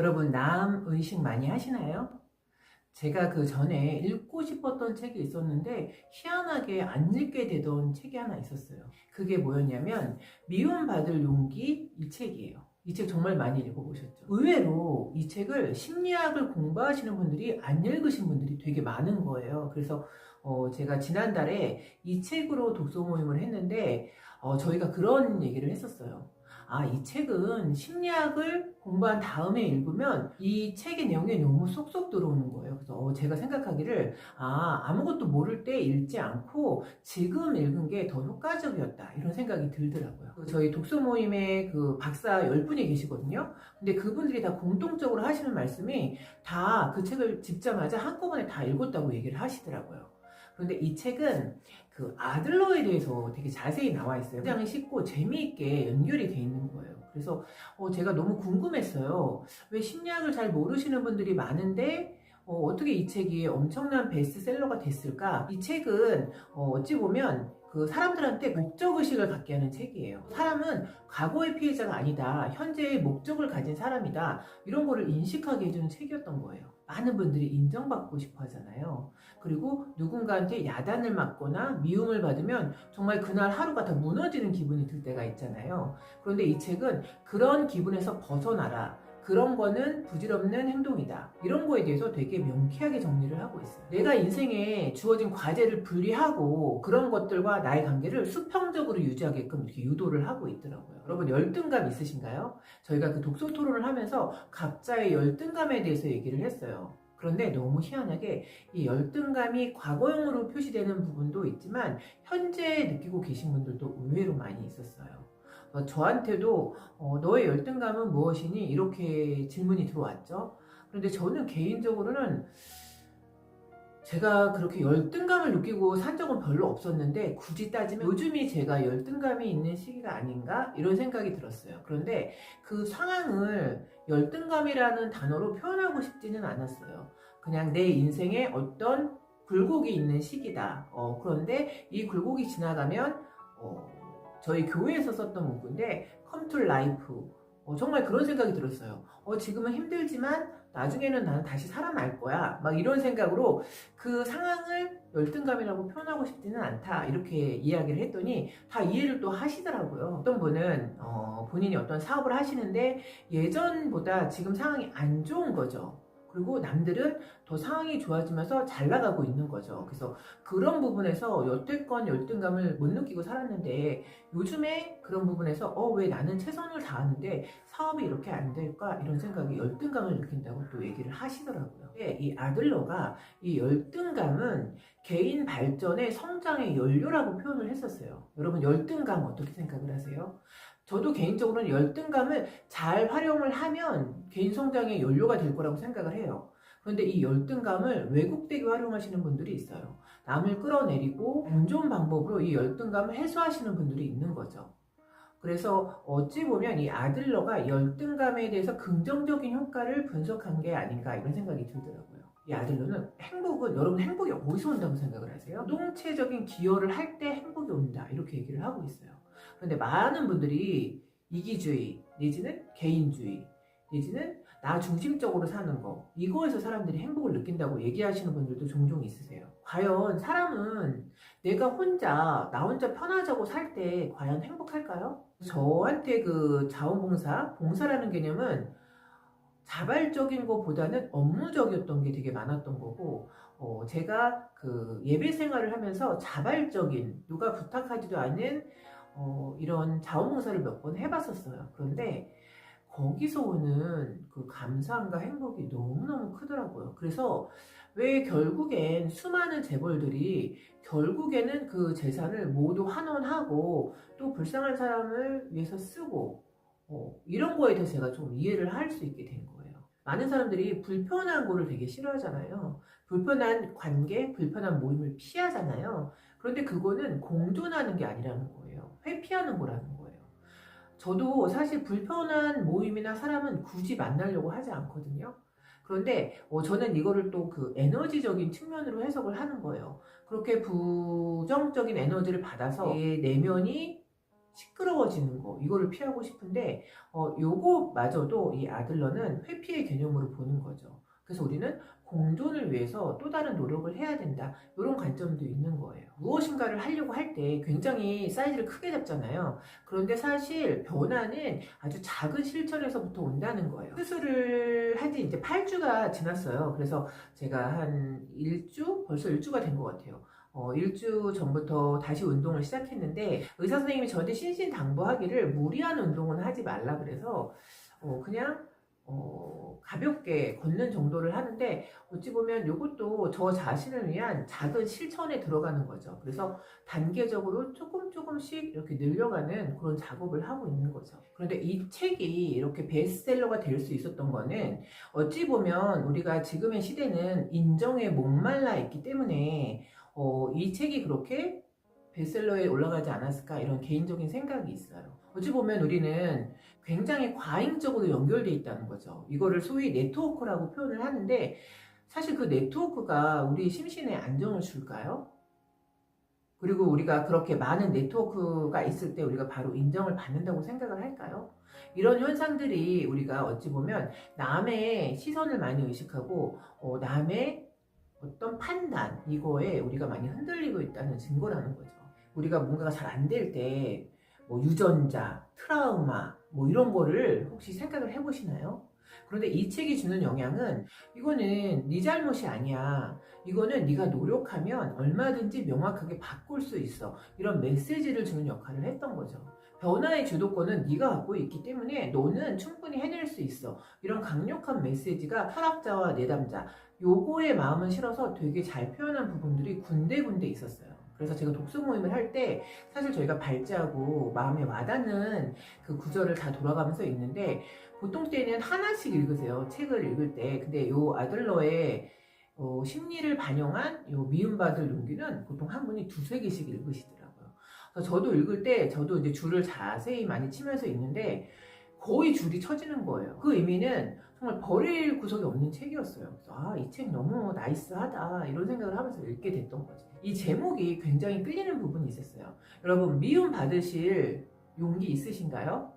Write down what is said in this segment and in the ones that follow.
여러분 남 의식 많이 하시나요? 제가 그 전에 읽고 싶었던 책이 있었는데 희한하게 안 읽게 되던 책이 하나 있었어요. 그게 뭐였냐면 미움받을 용기 이 책이에요. 이 책 정말 많이 읽어보셨죠? 의외로 이 책을 심리학을 공부하시는 분들이 안 읽으신 분들이 되게 많은 거예요. 그래서 어, 제가 지난달에 이 책으로 독서 모임을 했는데 어, 저희가 그런 얘기를 했었어요. 아, 이 책은 심리학을 공부한 다음에 읽으면 이 책의 내용이 너무 쏙쏙 들어오는 거예요. 그래서 어, 제가 생각하기를 아, 아무것도 모를 때 읽지 않고 지금 읽은 게 더 효과적이었다. 이런 생각이 들더라고요. 그 저희 독서 모임에 그 박사 10분이 계시거든요. 근데 그분들이 다 공통적으로 하시는 말씀이 다 그 책을 집자마자 한꺼번에 다 읽었다고 얘기를 하시더라고요. 그런데 이 책은 그 아들러에 대해서 되게 자세히 나와 있어요. 굉장히 쉽고 재미있게 연결이 돼 있는 거예요. 그래서 어, 제가 너무 궁금했어요. 왜 심리학을 잘 모르시는 분들이 많은데 어, 떻게이 책이 엄청난 베스트셀러가 됐을까? 이 책은 어, 어찌 보면 그 사람들한테 목적의식을 갖게 하는 책이에요. 사람은 과거의 피해자가 아니다. 현재의 목적을 가진 사람이다. 이런 거를 인식하게 해주는 책이었던 거예요. 많은 분들이 인정받고 싶어 하잖아요. 그리고 누군가한테 야단을 맞거나 미움을 받으면 정말 그날 하루가 다 무너지는 기분이 들 때가 있잖아요. 그런데 이 책은 그런 기분에서 벗어나라. 그런 거는 부질없는 행동이다. 이런 거에 대해서 되게 명쾌하게 정리를 하고 있어요. 내가 인생에 주어진 과제를 분리하고 그런 것들과 나의 관계를 수평적으로 유지하게끔 이렇게 유도를 하고 있더라고요. 여러분 열등감 있으신가요? 저희가 그 독서 토론을 하면서 각자의 열등감에 대해서 얘기를 했어요. 그런데 너무 희한하게 이 열등감이 과거형으로 표시되는 부분도 있지만 현재 느끼고 계신 분들도 의외로 많이 있었어요. 어, 저한테도 어, 너의 열등감은 무엇이니? 이렇게 질문이 들어왔죠. 그런데 저는 개인적으로는 제가 그렇게 열등감을 느끼고 산 적은 별로 없었는데 굳이 따지면 요즘이 제가 열등감이 있는 시기가 아닌가 이런 생각이 들었어요. 그런데 그 상황을 열등감이라는 단어로 표현하고 싶지는 않았어요. 그냥 내 인생에 어떤 굴곡이 있는 시기다. 어, 그런데 이 굴곡이 지나가면 어, 저희 교회에서 썼던 문구인데 to life 어, 정말 그런 생각이 들었어요. 어, 지금은 힘들지만 나중에는 나는 다시 살아날 거야. 막 이런 생각으로 그 상황을 열등감이라고 표현하고 싶지는 않다. 이렇게 이야기를 했더니 다 이해를 또 하시더라고요. 어떤 분은 어, 본인이 어떤 사업을 하시는데 예전보다 지금 상황이 안 좋은 거죠. 그리고 남들은 더 상황이 좋아지면서 잘 나가고 있는 거죠. 그래서 그런 부분에서 여태껏 열등감을 못 느끼고 살았는데 요즘에 그런 부분에서 어 왜 나는 최선을 다하는데 사업이 이렇게 안 될까 이런 생각이 열등감을 느낀다고 또 얘기를 하시더라고요. 근데 이 아들러가 이 열등감은 개인 발전의 성장의 연료라고 표현을 했었어요. 여러분 열등감 어떻게 생각을 하세요? 저도 개인적으로는 열등감을 잘 활용을 하면 개인 성장의 연료가 될 거라고 생각을 해요. 그런데 이 열등감을 왜곡되게 활용하시는 분들이 있어요. 남을 끌어내리고 안 좋은 방법으로 이 열등감을 해소하시는 분들이 있는 거죠. 그래서 어찌 보면 이 아들러가 열등감에 대해서 긍정적인 효과를 분석한 게 아닌가 이런 생각이 들더라고요. 이 아들러는 행복은 여러분 행복이 어디서 온다고 생각을 하세요? 동체적인 기여를 할 때 행복이 온다 이렇게 얘기를 하고 있어요. 그런데 많은 분들이 이기주의 내지는 개인주의 내지는 나 중심적으로 사는 거 이거에서 사람들이 행복을 느낀다고 얘기하시는 분들도 종종 있으세요. 과연 사람은 내가 혼자 나 혼자 편하자고 살 때 과연 행복할까요? 저한테 그 자원봉사 봉사라는 개념은 자발적인 것보다는 업무적이었던 게 되게 많았던 거고 어, 제가 그 예배 생활을 하면서 자발적인 누가 부탁하지도 않은 어, 이런 자원봉사를 몇 번 해봤었어요. 그런데 거기서 오는 그 감사함과 행복이 너무너무 크더라고요. 그래서 왜 결국엔 수많은 재벌들이 결국에는 그 재산을 모두 환원하고 또 불쌍한 사람을 위해서 쓰고 어, 이런 거에 대해서 제가 좀 이해를 할 수 있게 된 거예요. 많은 사람들이 불편한 거를 되게 싫어하잖아요. 불편한 관계, 불편한 모임을 피하잖아요. 그런데 그거는 공존하는 게 아니라는 거예요. 회피하는 거라는 거예요. 저도 사실 불편한 모임이나 사람은 굳이 만나려고 하지 않거든요. 그런데 어, 저는 이거를 또 그 에너지적인 측면으로 해석을 하는 거예요. 그렇게 부정적인 에너지를 받아서 내 내면이 시끄러워지는 거 이거를 피하고 싶은데 어 요거마저도 이 아들러는 회피의 개념으로 보는 거죠. 그래서 우리는 공존을 위해서 또 다른 노력을 해야 된다. 이런 관점도 있는 거예요. 무엇인가를 하려고 할 때 굉장히 사이즈를 크게 잡잖아요. 그런데 사실 변화는 아주 작은 실천에서부터 온다는 거예요. 수술을 한 지 이제 8주가 지났어요. 그래서 제가 한 1주? 벌써 1주가 된 것 같아요. 어, 일주 전부터 다시 운동을 시작했는데 의사 선생님이 저한테 신신당부하기를 무리한 운동은 하지 말라 그래서 어, 그냥 어, 가볍게 걷는 정도를 하는데 어찌 보면 이것도 저 자신을 위한 작은 실천에 들어가는 거죠. 그래서 단계적으로 조금 조금씩 이렇게 늘려가는 그런 작업을 하고 있는 거죠. 그런데 이 책이 이렇게 베스트셀러가 될 수 있었던 거는 어찌 보면 우리가 지금의 시대는 인정에 목말라 있기 때문에 어, 이 책이 그렇게 베스트셀러에 올라가지 않았을까 이런 개인적인 생각이 있어요. 어찌 보면 우리는 굉장히 과잉적으로 연결돼 있다는 거죠. 이거를 소위 네트워크라고 표현을 하는데 사실 그 네트워크가 우리 심신에 안정을 줄까요? 그리고 우리가 그렇게 많은 네트워크가 있을 때 우리가 바로 인정을 받는다고 생각을 할까요? 이런 현상들이 우리가 어찌 보면 남의 시선을 많이 의식하고 어, 남의 어떤 판단 이거에 우리가 많이 흔들리고 있다는 증거라는 거죠. 우리가 뭔가가 잘 안 될 때 뭐 유전자, 트라우마 뭐 이런 거를 혹시 생각을 해보시나요? 그런데 이 책이 주는 영향은 이거는 네 잘못이 아니야. 이거는 네가 노력하면 얼마든지 명확하게 바꿀 수 있어. 이런 메시지를 주는 역할을 했던 거죠. 변화의 주도권은 네가 갖고 있기 때문에 너는 충분히 해낼 수 있어. 이런 강력한 메시지가 철학자와 내담자 요거의 마음은 실어서 되게 잘 표현한 부분들이 군데군데 있었어요. 그래서 제가 독서 모임을 할 때 사실 저희가 발제하고 마음에 와닿는 그 구절을 다 돌아가면서 있는데 보통 때는 하나씩 읽으세요. 책을 읽을 때. 근데 요 아들러의 어, 심리를 반영한 요 미움받을 용기는 보통 한 분이 두세 개씩 읽으시더라고요. 그래서 저도 읽을 때 저도 이제 줄을 자세히 많이 치면서 읽는데 거의 줄이 쳐지는 거예요. 그 의미는 정말 버릴 구석이 없는 책이었어요. 아, 이 책 너무 나이스하다 이런 생각을 하면서 읽게 됐던 거죠. 이 제목이 굉장히 끌리는 부분이 있었어요. 여러분 미움 받으실 용기 있으신가요?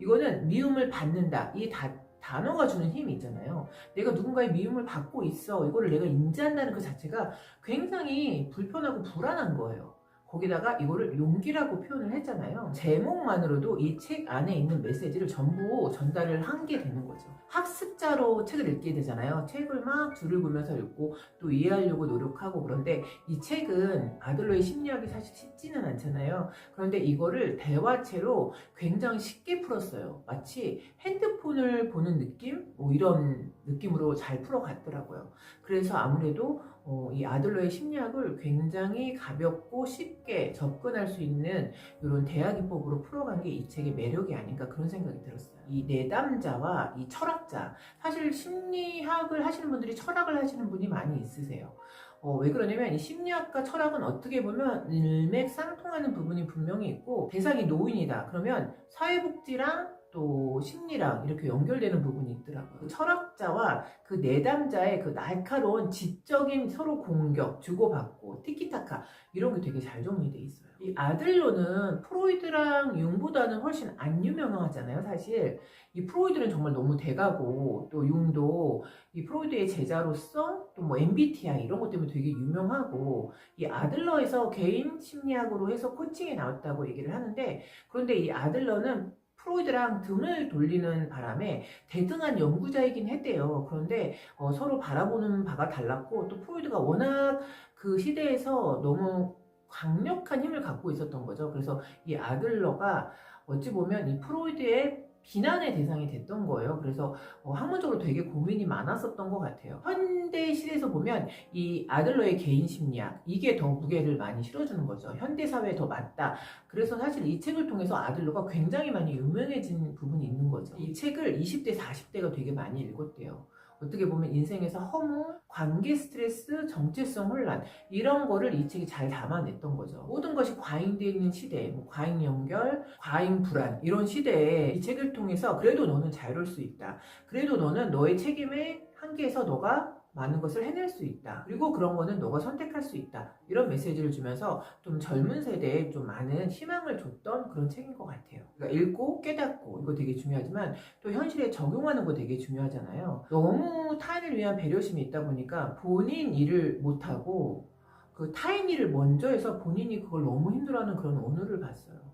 이거는 미움을 받는다. 이 다, 단어가 주는 힘이 있잖아요. 내가 누군가의 미움을 받고 있어. 이거를 내가 인지한다는 그 자체가 굉장히 불편하고 불안한 거예요. 거기다가 이거를 용기라고 표현을 했잖아요. 제목만으로도 이 책 안에 있는 메시지를 전부 전달을 한 게 되는 거죠. 학습자로 책을 읽게 되잖아요. 책을 막 줄을 보면서 읽고 또 이해하려고 노력하고 그런데 이 책은 아들러의 심리학이 사실 쉽지는 않잖아요. 그런데 이거를 대화체로 굉장히 쉽게 풀었어요. 마치 핸드폰을 보는 느낌? 뭐 이런 느낌으로 잘 풀어갔더라고요. 그래서 아무래도 어, 이 아들러의 심리학을 굉장히 가볍고 쉽게 접근할 수 있는 이런 대화기법으로 풀어간 게 이 책의 매력이 아닌가 그런 생각이 들었어요. 이 내담자와 이 철학자, 사실 심리학을 하시는 분들이 철학을 하시는 분이 많이 있으세요. 어, 왜 그러냐면 이 심리학과 철학은 어떻게 보면 일맥상통하는 부분이 분명히 있고 대상이 노인이다. 그러면 사회복지랑 또 심리랑 이렇게 연결되는 부분이 있더라고요. 그 철학자와 그 내담자의 그 날카로운 지적인 서로 공격, 주고받고, 티키타카 이런 게 되게 잘 정리돼 있어요. 이 아들로는 프로이드랑 융보다는 훨씬 안 유명하잖아요, 사실. 이 프로이드는 정말 너무 대가고 또 융도 이 프로이드의 제자로서 또 뭐 MBTI 이런 것 때문에 되게 유명하고 이 아들러에서 개인 심리학으로 해서 코칭에 나왔다고 얘기를 하는데 그런데 이 아들러는 프로이드랑 등을 돌리는 바람에 대등한 연구자이긴 했대요. 그런데 어, 서로 바라보는 바가 달랐고 또 프로이드가 워낙 그 시대에서 너무 강력한 힘을 갖고 있었던 거죠. 그래서 이 아들러가 어찌 보면 이 프로이드의 비난의 대상이 됐던 거예요. 그래서 어, 학문적으로 되게 고민이 많았었던 것 같아요. 현대 시대에서 보면 이 아들러의 개인 심리학 이게 더 무게를 많이 실어주는 거죠. 현대 사회에 더 맞다. 그래서 사실 이 책을 통해서 아들러가 굉장히 많이 유명해진 부분이 있는 거죠. 이 책을 20대, 40대가 되게 많이 읽었대요. 어떻게 보면 인생에서 허무, 관계 스트레스, 정체성 혼란 이런 거를 이 책이 잘 담아냈던 거죠. 모든 것이 과잉되어 있는 시대, 뭐 과잉 연결, 과잉 불안 이런 시대에 이 책을 통해서 그래도 너는 자유로울 수 있다. 그래도 너는 너의 책임의 한계에서 너가 많은 것을 해낼 수 있다. 그리고 그런 거는 너가 선택할 수 있다. 이런 메시지를 주면서 좀 젊은 세대에 좀 많은 희망을 줬던 그런 책인 것 같아요. 그러니까 읽고 깨닫고 이거 되게 중요하지만 또 현실에 적용하는 거 되게 중요하잖아요. 너무 타인을 위한 배려심이 있다 보니까 본인 일을 못하고 그 타인 일을 먼저 해서 본인이 그걸 너무 힘들어하는 그런 오늘을 봤어요.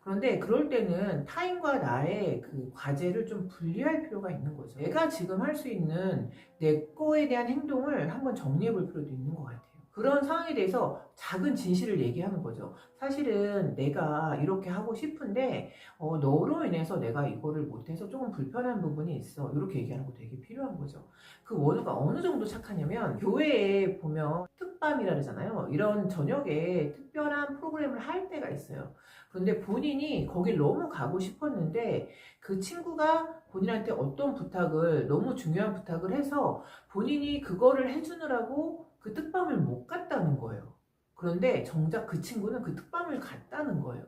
그런데 그럴 때는 타인과 나의 그 과제를 좀 분리할 필요가 있는 거죠. 내가 지금 할 수 있는 내 거에 대한 행동을 한번 정리해 볼 필요도 있는 것 같아요. 그런 상황에 대해서 작은 진실을 얘기하는 거죠. 사실은 내가 이렇게 하고 싶은데, 어, 너로 인해서 내가 이거를 못해서 조금 불편한 부분이 있어. 이렇게 얘기하는 거 되게 필요한 거죠. 그 원우가 어느 정도 착하냐면, 교회에 보면 특밤이라 그러잖아요. 이런 저녁에 특별한 프로그램을 할 때가 있어요. 그런데 본인이 거길 너무 가고 싶었는데, 그 친구가 본인한테 어떤 부탁을, 너무 중요한 부탁을 해서 본인이 그거를 해주느라고 그 특밤을 못 갔다는 거예요. 그런데 정작 그 친구는 그 특밤을 갔다는 거예요.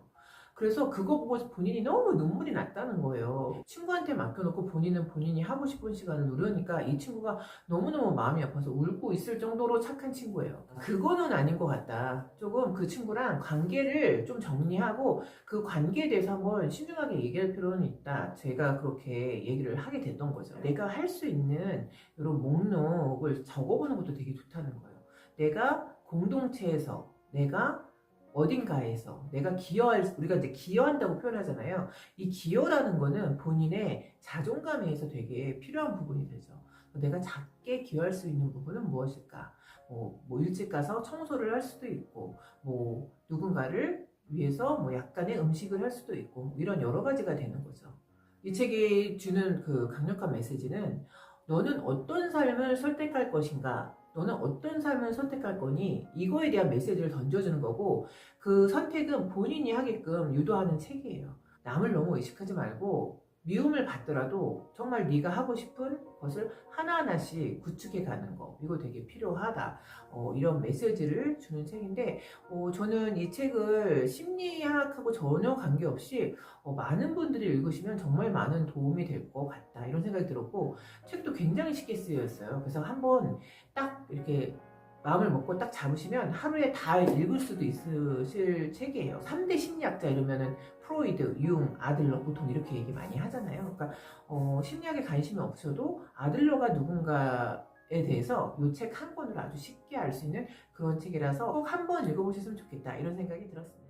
그래서 그거 보고 본인이 너무 눈물이 났다는 거예요. 친구한테 맡겨놓고 본인은 본인이 하고 싶은 시간을 누르니까 이 친구가 너무너무 마음이 아파서 울고 있을 정도로 착한 친구예요. 그거는 아닌 것 같다. 조금 그 친구랑 관계를 좀 정리하고 그 관계에 대해서 한번 신중하게 얘기할 필요는 있다. 제가 그렇게 얘기를 하게 됐던 거죠. 내가 할 수 있는 이런 목록을 적어보는 것도 되게 좋다는 거예요. 내가 공동체에서 내가 어딘가에서 내가 기여할 우리가 이제 기여한다고 표현하잖아요. 이 기여라는 거는 본인의 자존감에서 되게 필요한 부분이 되죠. 내가 작게 기여할 수 있는 부분은 무엇일까? 뭐, 뭐 일찍 가서 청소를 할 수도 있고, 뭐 누군가를 위해서 뭐 약간의 음식을 할 수도 있고 뭐 이런 여러 가지가 되는 거죠. 이 책이 주는 그 강력한 메시지는 너는 어떤 삶을 선택할 것인가? 너는 어떤 삶을 선택할 거니? 이거에 대한 메시지를 던져주는 거고 그 선택은 본인이 하게끔 유도하는 책이에요. 남을 너무 의식하지 말고 미움을 받더라도 정말 네가 하고 싶은 것을 하나하나씩 구축해 가는 거. 이거 되게 필요하다. 어, 이런 메시지를 주는 책인데 어, 저는 이 책을 심리학하고 전혀 관계없이 어, 많은 분들이 읽으시면 정말 많은 도움이 될 것 같다. 이런 생각이 들었고 책도 굉장히 쉽게 쓰여있어요. 그래서 한번 딱 이렇게 마음을 먹고 딱 잡으시면 하루에 다 읽을 수도 있으실 책이에요. 3대 심리학자 이러면은 프로이드, 융, 아들러 보통 이렇게 얘기 많이 하잖아요. 그러니까 어, 심리학에 관심이 없어도 아들러가 누군가 에 대해서 이 책 한 권을 아주 쉽게 알 수 있는 그런 책이라서 꼭 한 번 읽어보셨으면 좋겠다 이런 생각이 들었습니다.